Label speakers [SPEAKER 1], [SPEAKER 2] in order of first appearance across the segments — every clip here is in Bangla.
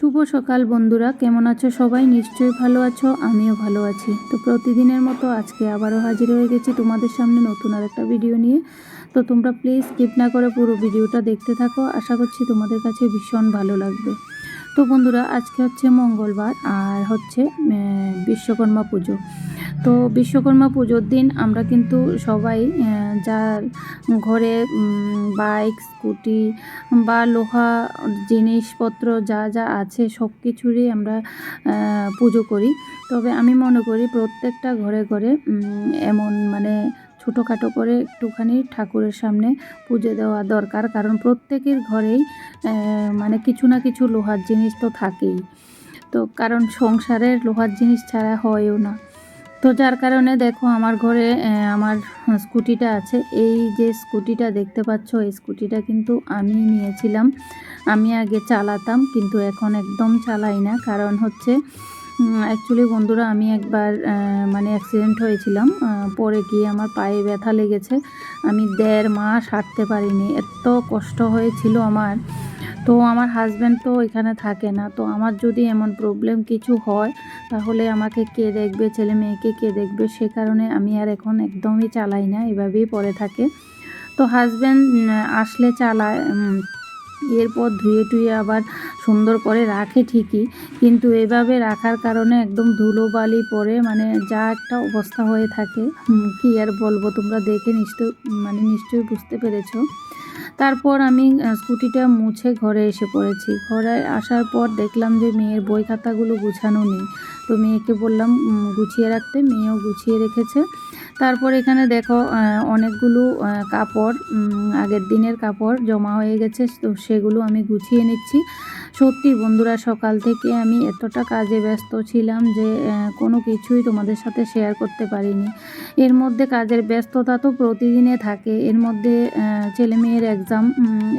[SPEAKER 1] শুভ সকাল বন্ধুরা, কেমন আছো সবাই? নিশ্চয়ই ভালো আছো, আমিও ভালো আছি। তো প্রতিদিনের মতো আজকে আবারও হাজির হয়ে গেছি তোমাদের সামনে নতুন আর একটা ভিডিও নিয়ে। তো তোমরা প্লিজ স্কিপ না করে পুরো ভিডিওটা দেখতে থাকো। আশা করছি তোমাদের কাছে ভীষণ ভালো লাগবে। তো বন্ধুরা, আজকে হচ্ছে মঙ্গলবার আর হচ্ছে বিশ্বকর্মা পুজো। তো বিশ্বকর্মা পুজোর দিন আমরা কিন্তু সবাই যার ঘরে বাইক, স্কুটি বা লোহা, জিনিসপত্র যা যা আছে সব কিছুরই আমরা পুজো করি। তবে আমি মনে করি প্রত্যেকটা ঘরে ঘরে এমন মানে ছোটোখাটো করে একটুখানি ঠাকুরের সামনে পুজো দেওয়া দরকার। কারণ প্রত্যেকের ঘরেই মানে কিছু না কিছু লোহার জিনিস তো থাকেই। তো কারণ সংসারের লোহার জিনিস ছাড়া হয়ও না। তো যার কারণে দেখো আমার ঘরে আমার স্কুটিটা আছে। এই যে স্কুটিটা দেখতে পাচ্ছ, এই স্কুটিটা কিন্তু আমি নিয়েছিলাম। আমি আগে চালাতাম, কিন্তু এখন একদম চালাই না। কারণ হচ্ছে অ্যাকচুয়ালি বন্ধুরা আমি একবার মানে অ্যাক্সিডেন্ট হয়েছিলাম পরে গিয়ে আমার পায়ে ব্যথা লেগেছে। আমি দেড় মাস হাঁটতে পারিনি, এত কষ্ট হয়েছিল আমার। তো আমার হাজব্যান্ড তো এখানে থাকে না, তো আমার যদি এমন প্রবলেম কিছু হয়, তাহলে আমাকে কে দেখবে, ছেলে মেয়েকে কে দেখবে? সে কারণে আমি আর এখন একদমই চালাই না, এভাবেই পড়ে থাকে। তো হাজব্যান্ড আসলে চালায় এরপর ধুয়ে টুয়ে আবার সুন্দর করে রাখে ঠিকই। কিন্তু এভাবে রাখার কারণে একদম ধুলো বালি পরে মানে যা একটা অবস্থা হয়ে থাকে। কি আর বলব? তোমরা দেখে নিশ্চয় মানে নিশ্চয়ই বুঝতে পেরেছ। তারপর আমি স্কুটিটা মুছে ঘরে এসে পড়েছি। ঘরে আসার পর দেখলাম যে মেয়ের বই খাতাগুলো গুছানো নেই। তো মেয়েকে বললাম গুছিয়ে রাখতে। মেয়েও গুছিয়ে রেখেছে। তারপর এখানে দেখো অনেকগুলো কাপড় আগের দিনের কাপড় জমা হয়ে গেছে, তো সেগুলো আমি গুছিয়ে নিচ্ছি। সত্যি বন্ধুরা, সকাল থেকে আমি এতটা কাজে ব্যস্ত ছিলাম যে কোনো কিছুই তোমাদের সাথে শেয়ার করতে পারিনি। এর মধ্যে কাজের ব্যস্ততা তো প্রতিদিনে থাকে। এর মধ্যে ছেলে মেয়ের এক্সাম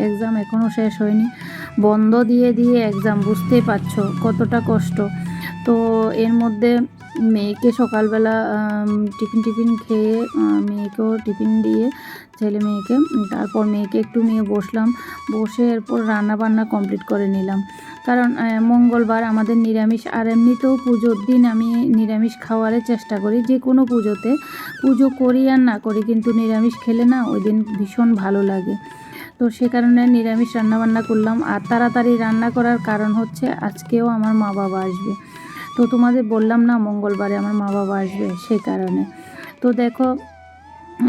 [SPEAKER 1] এক্সাম এখনও শেষ হয়নি। বন্ধ দিয়ে দিয়ে এক্সাম বুঝতেই পারছ কতটা কষ্ট। তো এর মধ্যে মেয়েকে সকালবেলা টিফিন টিফিন খেয়ে মেয়েকেও টিফিন দিয়ে, ছেলে মেয়েকে, তারপর মেয়েকে একটু নিয়ে বসলাম। বসে এরপর রান্না বান্না কমপ্লিট করে নিলাম। কারণ মঙ্গলবার আমাদের নিরামিষ, আর এমনিতেও পুজোর দিন আমি নিরামিষ খাওয়ারের চেষ্টা করি। যে কোনো পুজোতে, পুজো করি আর না করি, কিন্তু নিরামিষ খেলে না ওই দিন ভীষণ ভালো লাগে। তো সে কারণে নিরামিষ রান্নাবান্না করলাম। আর তাড়াতাড়ি রান্না করার কারণ হচ্ছে, আজকেও আমার মা বাবা আসবে। তো তোমাদের বললাম না, মঙ্গলবারে আমার মা বাবা আসবে সেই কারণে। তো দেখো,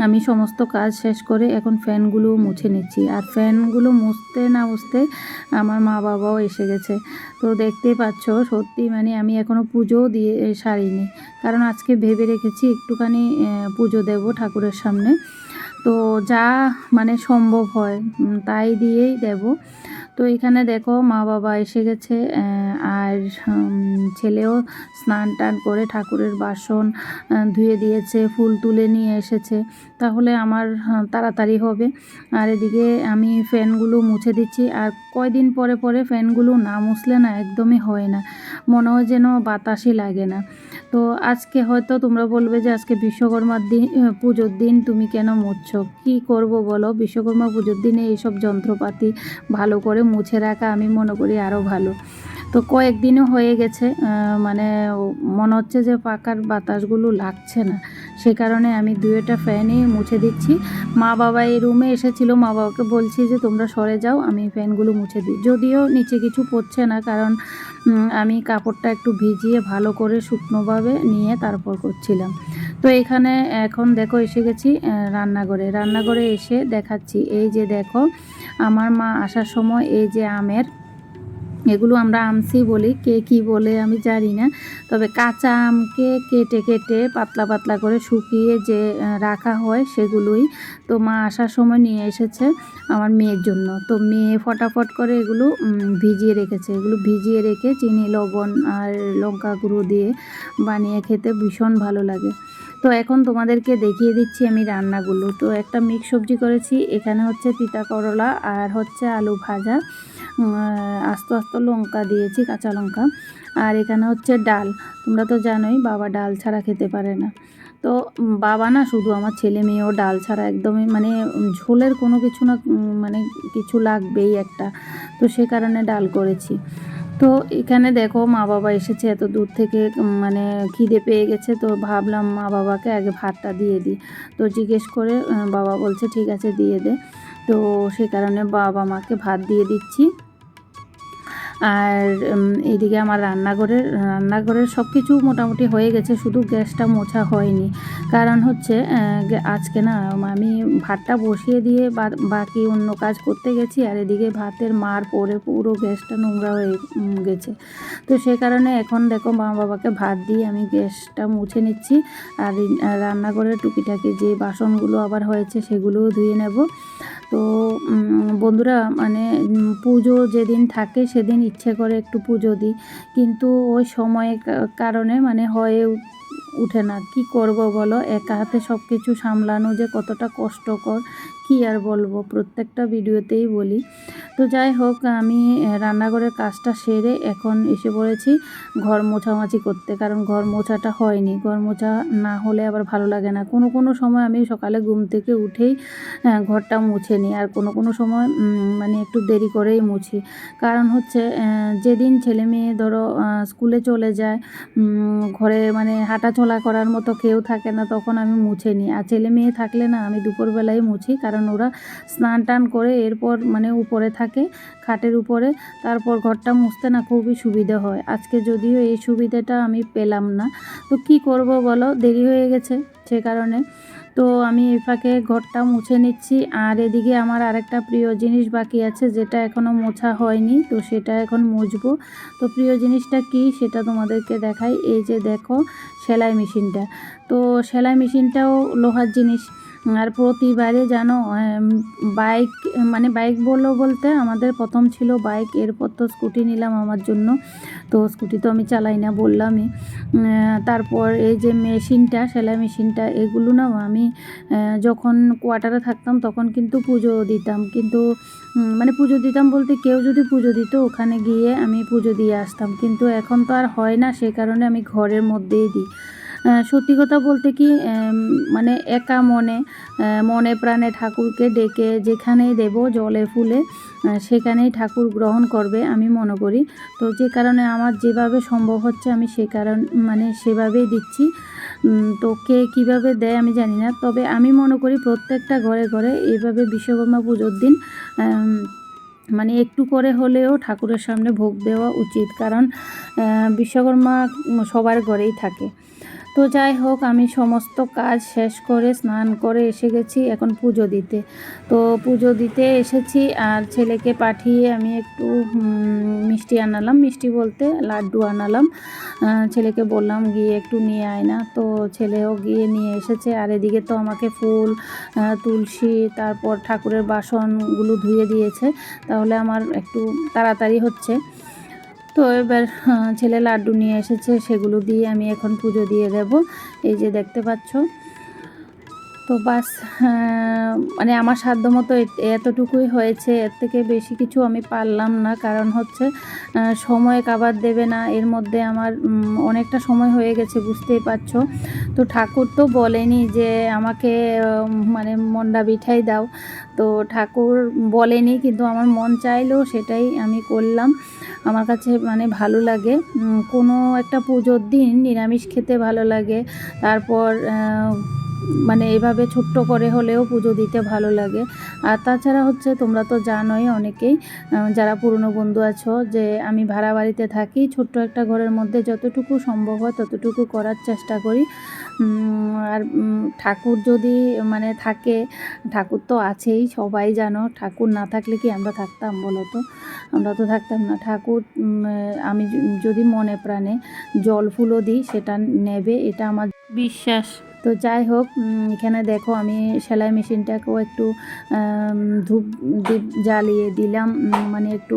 [SPEAKER 1] আমি সমস্ত কাজ শেষ করে এখন ফ্যানগুলো মুছে নিচ্ছি। আর ফ্যানগুলো মুছতে না মুছতে আমার মা বাবাও এসে গেছে। তো দেখতেই পাচ্ছ, সত্যি মানে আমি এখনও পুজোও দিয়ে সারিনি। কারণ আজকে ভেবে রেখেছি একটুখানি পুজো দেব ঠাকুরের সামনে। তো যা মানে সম্ভব হয় তাই দিয়েই দেব। তো এখানে দেখো মা বাবা এসে গেছে আর ছেলেও স্নান টান করে ঠাকুরের বাসন ধুয়ে দিয়েছে, ফুল তুলে নিয়ে এসেছে। তাহলে আমার তাড়াতাড়ি হবে। আর এদিকে আমি ফ্যানগুলো মুছে দিচ্ছি। আর কয়দিন পরে পরে ফ্যানগুলো না মুছলে না একদমই হয় না। মনে হয় যেন বাতাসই লাগে না। তো আজকে হয়তো তোমরা বলবে যে আজকে বিশ্বকর্মার দিন পুজোর দিন তুমি কেন মুছছো? কী করব বলো? বিশ্বকর্মা পুজোর দিনে এইসব যন্ত্রপাতি ভালো করে মুছে রাখা আমি মনে করি আরও ভালো। তো কয়েকদিনও হয়ে গেছে মানে মনে হচ্ছে যে পাকার বাতাসগুলো লাগছে না। সে কারণে আমি দুয়েটা ফ্যানই মুছে দিচ্ছি। মা বাবা এই রুমে এসেছিল, মা বাবাকে বলছি যে তোমরা সরে যাও, আমি ফ্যানগুলো মুছে দিই। যদিও নিচে কিছু পড়ছে না, কারণ আমি কাপড়টা একটু ভিজিয়ে ভালো করে শুকনোভাবে নিয়ে তারপর করছিলাম। তো এখানে এখন দেখো এসে গেছি রান্নাঘরে। রান্নাঘরে এসে দেখাচ্ছি, এই যে দেখো, আমার মা আসার সময় এই যে আমের এগুলো আমরা আমসি বলি, কে কি বলে আমি জানি না। তবে কাঁচা আমকে কেটে কেটে পাতলা পাতলা করে শুকিয়ে যে রাখা হয় সেগুলোই তো মা আসার সময় নিয়ে এসেছে আমার মেয়ের জন্য। তো মেয়ে ফটাফট করে এগুলো ভিজিয়ে রেখেছে। এগুলো ভিজিয়ে রেখে চিনি, লবণ আর লঙ্কা গুঁড়ো দিয়ে বানিয়ে খেতে ভীষণ ভালো লাগে। তো এখন তোমাদেরকে দেখিয়ে দিচ্ছি আমি রান্নাগুলো। তো একটা মিক্স সবজি করেছি, এখানে হচ্ছে তিতা করলা আর হচ্ছে আলু ভাজা। আস্ত আস্ত লঙ্কা দিয়েছি, কাঁচা লঙ্কা। আর এখানে হচ্ছে ডাল। তোমরা তো জানোই, বাবা ডাল ছাড়া খেতে পারে না। তো বাবা না শুধু আমার ছেলে মেয়েও ডাল ছাড়া একদমই মানে ঝোলের কোনো কিছু না মানে কিছু লাগবেই একটা। তো সে কারণে ডাল করেছি। তো এখানে দেখো, মা বাবা এসেছে এত দূর থেকে মানে খিদে পেয়ে গেছে। তো ভাবলাম মা বাবাকে আগে ভাতটা দিয়ে দিই। তো জিজ্ঞেস করে বাবা বলছে, ঠিক আছে, দিয়ে দে। তো সে কারণে বাবা মাকে ভাত দিয়ে দিচ্ছি। আর এদিকে আমার রান্নাঘরের রান্নাঘরের সব কিছু মোটামুটি হয়ে গেছে, শুধু গ্যাসটা মোছা হয়নি। কারণ হচ্ছে আজকে না, আমি ভাতটা বসিয়ে দিয়ে বাকি অন্য কাজ করতে গেছি, আর এদিকে ভাতের মার পরে পুরো গ্যাসটা নোংরা হয়ে গেছে। তো সে কারণে এখন দেখো মা বাবাকে ভাত দিয়ে আমি গ্যাসটা মুছে নিচ্ছি, আর রান্নাঘরের টুকিটাকি যে বাসনগুলো আবার হয়েছে, সেগুলোও ধুয়ে নেব। তো বন্ধুরা মানে পুজো যেদিন থাকে সেদিন ইচ্ছে করে একটু পুজো দিই। কিন্তু ওই সময়ের কারণে মানে হয়ে উঠে না। কি করব বলো? একা হাতে সব কিছু সামলানো যে কতটা কষ্টকর। কি আর বলব? প্রত্যেকটা ভিডিওতেই বলি। তো যাই হোক, আমি রান্নাঘরের কাজটা সেরে এখন এসে পড়েছি ঘর মোছামাছি করতে। কারণ ঘর মোছাটা হয়নি। ঘর মোছা না হলে আবার ভালো লাগে না। কোনো কোনো সময় আমি সকালে ঘুম থেকে উঠেই ঘরটা মুছে নিই। আর কোনো কোনো সময় মানে একটু দেরি করেই মুছি। কারণ হচ্ছে যেদিন ছেলে মেয়ে ধরো স্কুলে চলে যায় ঘরে মানে হাঁটাচলা করার মতো কেউ থাকে না, তখন আমি মুছে নিই। আর ছেলে মেয়ে থাকলে না, আমি দুপুরবেলায় মুছি। কারণ ওরা স্নান টান করে এরপর মানে উপরে থাকে, খাটের উপরে। তারপর ঘরটা মুছতে না খুবই সুবিধা হয়। আজকে যদিও এই সুবিধাটা আমি পেলাম না। তো কি করব বলো? দেরি হয়ে গেছে সে কারণে। তো আমি এই ফাঁকে ঘরটা মুছে নিচ্ছি। আর এদিকে আমার আরেকটা প্রিয় জিনিস বাকি আছে, যেটা এখনও মোছা হয়নি, তো সেটা এখন মুছবো। তো প্রিয় জিনিসটা কি সেটা তোমাদেরকে দেখাই। এই যে দেখো, সেলাই মেশিনটা। তো সেলাই মেশিনটাও লোহার জিনিস। আর প্রতিবারে যেন বাইক মানে বাইক বলল বলতে আমাদের প্রথম ছিল বাইক, এরপর তো স্কুটি নিলাম আমার জন্য। তো স্কুটি তো আমি চালাই না বললামই। তারপর এই যে মেশিনটা, সেলাই মেশিনটা, এগুলো না আমি যখন কোয়ার্টারে থাকতাম তখন কিন্তু পুজো দিতাম। কিন্তু মানে পুজো দিতাম বলতে কেউ যদি পুজো দিত ওখানে গিয়ে আমি পুজো দিয়ে আসতাম। কিন্তু এখন তো আর হয় না, সে কারণে আমি ঘরের মধ্যেই দিই। সত্যি কথা বলতে কি মানে একা মনে মনে প্রাণে ঠাকুরকে ডেকে যেখানেই দেব জলে ফুলে সেখানেই ঠাকুর গ্রহণ করবে আমি মনে করি। তো যে কারণে আমার যেভাবে সম্ভব হচ্ছে আমি সে কারণ মানে সেভাবেই দিচ্ছি। তো কে কীভাবে দেয় আমি জানি না, তবে আমি মনে করি প্রত্যেকটা ঘরে ঘরে এইভাবে বিশ্বকর্মা পুজোর দিন মানে একটু করে হলেও ঠাকুরের সামনে ভোগ দেওয়া উচিত। কারণ বিশ্বকর্মা সবার ঘরেই থাকে। তো যাই হোক, আমি সমস্ত কাজ শেষ করে স্নান করে এসে গেছি এখন পুজো দিতে। তো পুজো দিতে এসেছি আর ছেলেকে পাঠিয়ে আমি একটু মিষ্টি আনালাম। মিষ্টি বলতে লাড্ডু আনালাম। ছেলেকে বললাম, গিয়ে একটু নিয়ে আয় না। তো ছেলেও গিয়ে নিয়ে এসেছে। আর এদিকে তো আমাকে ফুল তুলসী, তারপর ঠাকুরের বাসনগুলো ধুয়ে দিয়েছে। তাহলে আমার একটু তাড়াতাড়ি হচ্ছে। তো এবার ছেলে লাড্ডু নিয়ে এসেছে, সেগুলো দিয়ে আমি এখন পুজো দিয়ে দেব। এই যে দেখতে পাচ্ছ তো বাস মানে আমার সাধ্য মতো এতটুকুই হয়েছে। এর থেকে বেশি কিছু আমি পারলাম না। কারণ হচ্ছে সময় কাবার দেবে না। এর মধ্যে আমার অনেকটা সময় হয়ে গেছে, বুঝতেই পারছ। তো ঠাকুর তো বলেনি যে আমাকে মানে মন্ডা বিঠাই দাও। তো ঠাকুর বলেনি, কিন্তু আমার মন চাইলেও সেটাই আমি করলাম। আমার কাছে মানে ভালো লাগে। কোনো একটা পুজোর দিন নিরামিষ খেতে ভালো লাগে। তারপর মানে এভাবে ছোট্ট করে হলেও পুজো দিতে ভালো লাগে। আর তাছাড়া হচ্ছে তোমরা তো জানোই অনেকেই যারা পুরনো বন্ধু আছো, যে আমি ভাড়া বাড়িতে থাকি, ছোট্ট একটা ঘরের মধ্যে যতটুকু সম্ভব হয় ততটুকু করার চেষ্টা করি। আর ঠাকুর যদি মানে থাকে, ঠাকুর তো আছেই, সবাই জানো, ঠাকুর না থাকলে কি আমরা থাকতাম বলো তো আমরা তো থাকতাম না। ঠাকুর আমি যদি মনে প্রাণে জল ফুলও দিই, সেটা নেবে, এটা আমার বিশ্বাস। তো যাই হোক এখানে দেখো আমি সেলাই মেশিনটাকেও একটু ধূপ দ্বীপ জ্বালিয়ে দিলাম মানে একটু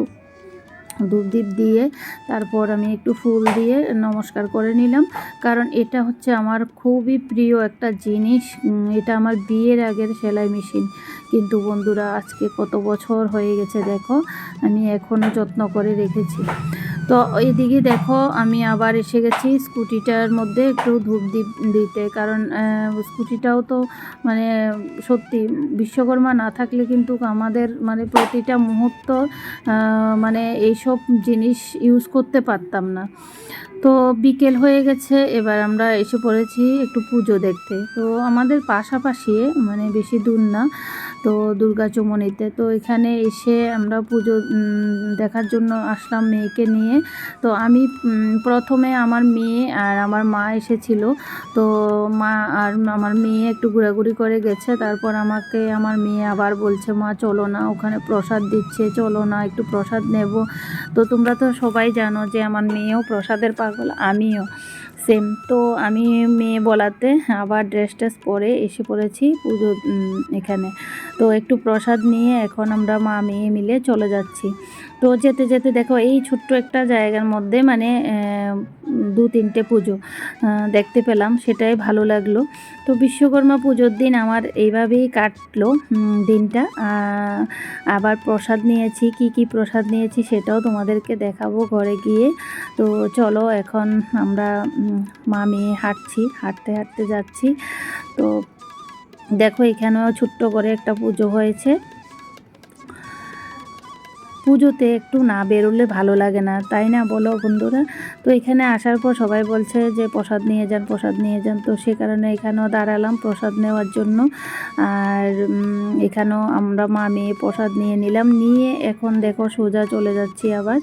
[SPEAKER 1] ধূপদীপ দিয়ে তারপর আমি একটু ফুল দিয়ে নমস্কার করে নিলাম। কারণ এটা হচ্ছে আমার খুবই প্রিয় একটা জিনিস এটা আমার বিয়ের আগের সেলাই মেশিন। কিন্তু বন্ধুরা, আজকে কত বছর হয়ে গেছে দেখো, আমি এখনও যত্ন করে রেখেছি। তো এদিকে দেখো, আমি আবার এসে গেছি স্কুটিটার মধ্যে একটু ধূপ দিতে। কারণ স্কুটিটাও তো মানে সত্যি বিশ্বকর্মা না থাকলে কিন্তু আমাদের মানে প্রতিটা মুহূর্ত মানে এইসব জিনিস ইউজ করতে পারতাম না। তো বিকেল হয়ে গেছে, এবার আমরা এসে পড়েছি একটু পুজো দেখতে। তো আমাদের পাশাপাশি মানে বেশি দূর না তো দুর্গা চমনিতে। তো এখানে এসে আমরা পুজো দেখার জন্য আসলাম মেয়েকে নিয়ে। তো আমি প্রথমে আমার মেয়ে আর আমার মা এসেছিল। তো মা আর আমার মেয়ে একটু ঘোরাঘুরি করে গেছে। তারপর আমাকে, আমার মেয়ে আবার বলছে, মা, চলো না, ওখানে প্রসাদ দিচ্ছে, চলো না, একটু প্রসাদ নেব। তো তোমরা তো সবাই জানো যে আমার মেয়েও প্রসাদের পাগল, আমিও। সেম তো আমি মেয়ে বলাতে আবার ড্রেস ট্রেস পরে এসে পড়েছি পুজো এখানে। তো একটু প্রসাদ নিয়ে এখন আমরা মা মেয়ে মিলে চলে যাচ্ছি। তো যেতে যেতে দেখো এই ছোট্ট একটা জায়গার মধ্যে মানে দু তিনটে পুজো দেখতে পেলাম, সেটাই ভালো লাগল। তো বিশ্বকর্মা পুজোর দিন আমার এইভাবেই কাটলো দিনটা। আবার প্রসাদ নিয়েছি, কি কি প্রসাদ নিয়েছি সেটাও তোমাদেরকে দেখাবো ঘরে গিয়ে। তো চলো এখন আমরা মা মেয়ে হাঁটছি, হাঁটতে হাঁটতে যাচ্ছি। তো দেখো, এখানেও ছোট্ট করে একটা পুজো হয়েছে। পুজোতে একটু না বেরোলে ভালো লাগে না, তাই না বলো বন্ধুরা? তো এখানে আসার পর সবাই বলছে যে, প্রসাদ নিয়ে যান, প্রসাদ নিয়ে যান। তো সে কারণে এখানেও দাঁড়ালাম প্রসাদ নেওয়ার জন্য। আর এখানেও আমরা মা মেয়ে প্রসাদ নিয়ে নিলাম। নিয়ে এখন দেখো সোজা চলে যাচ্ছি আবার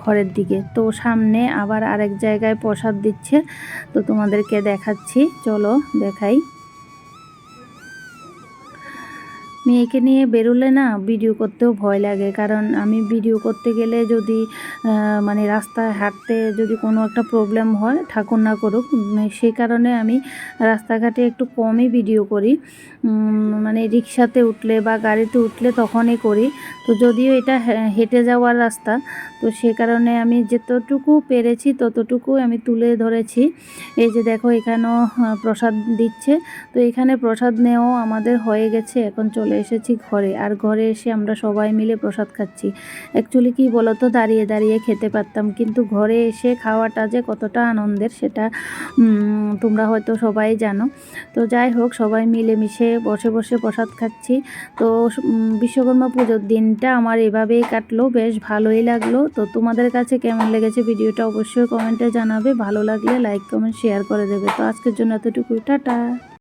[SPEAKER 1] ঘরের দিকে। তো সামনে আবার আরেক জায়গায় প্রসাদ দিচ্ছে। তো তোমাদেরকে দেখাচ্ছি। চলো দেখাই। মেয়েকে নিয়ে বেরোলে না ভিডিও করতেও ভয় লাগে। কারণ আমি ভিডিও করতে গেলে যদি মানে রাস্তায় হাঁটতে যদি কোনো একটা প্রবলেম হয়, ঠাকুর না করুক সেই কারণে আমি রাস্তাঘাটে একটু কমই ভিডিও করি। মানে রিক্সাতে উঠলে বা গাড়িতে উঠলে তখনই করি। তো যদিও এটা হেঁটে যাওয়ার রাস্তা, তো সে কারণে আমি যতটুকু পেরেছি ততটুকু আমি তুলে ধরেছি। এই যে দেখো এখানেও প্রসাদ দিচ্ছে। তো এখানে প্রসাদ নেওয়াও আমাদের হয়ে গেছে। এখন চলে এসেছি ঘরে। আর ঘরে এসে আমরা সবাই মিলে প্রসাদ খাচ্ছি। অ্যাকচুয়ালি কি বলতো? দাঁড়িয়ে দাঁড়িয়ে খেতে পারতাম। কিন্তু ঘরে এসে খাওয়াটা যে কতটা আনন্দের সেটা তোমরা হয়তো সবাই জানো। তো যাই হোক, সবাই মিলেমিশে বসে বসে প্রসাদ খাচ্ছি। তো বিশ্বকর্মা পুজোর দিনটা আমার এভাবেই কাটলো। বেশ ভালোই লাগল। তো তোমাদের কাছে কেমন লেগেছে ভিডিওটা অবশ্যই কমেন্টে জানাবে। ভালো লাগলে লাইক কমেন্ট শেয়ার করে দেবে। তো আজকের জন্য এতটুকুই। টাটা!